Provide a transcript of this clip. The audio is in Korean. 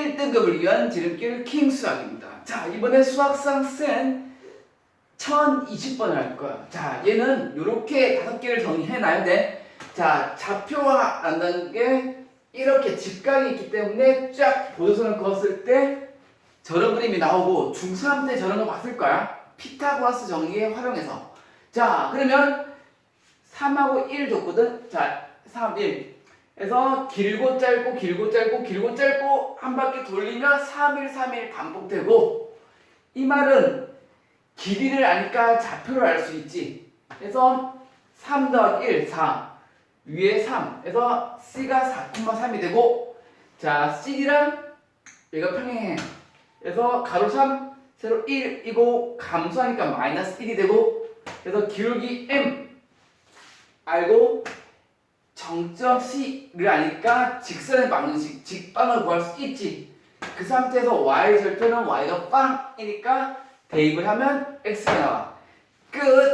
1등급을 위한 지름길 킹 수학입니다. 자, 이번에 수학상 센 1020번을 할 거야. 자, 얘는 이렇게 다섯 개를 정리해놔야 돼. 자, 좌표화 한다는 게 이렇게 직각이 있기 때문에 쫙 보조선을 그었을 때 저런 그림이 나오고 중3 때 저런 거 봤을 거야. 피타고라스 정리에 활용해서. 자, 그러면 3하고 1 줬거든. 자, 3, 1. 그래서 길고 짧고 길고 짧고 길고 짧고 한 바퀴 돌리면 3, 1, 3, 1 반복되고 이 말은 길이를 아니까 좌표를 알 수 있지. 그래서 3 더하기 1, 4. 위에 3. 그래서 C가 4,3이 되고 자, C랑 얘가 평행해. 그래서 가로 3, 세로 1이고 감소하니까 마이너스 1이 되고 그래서 기울기 M 알고 정점 C를 아니까 직선의 방식, 직방을 구할 수 있지. 그 상태에서 Y 절편은 Y가 빵이니까 대입을 하면 X가 나와. 끝!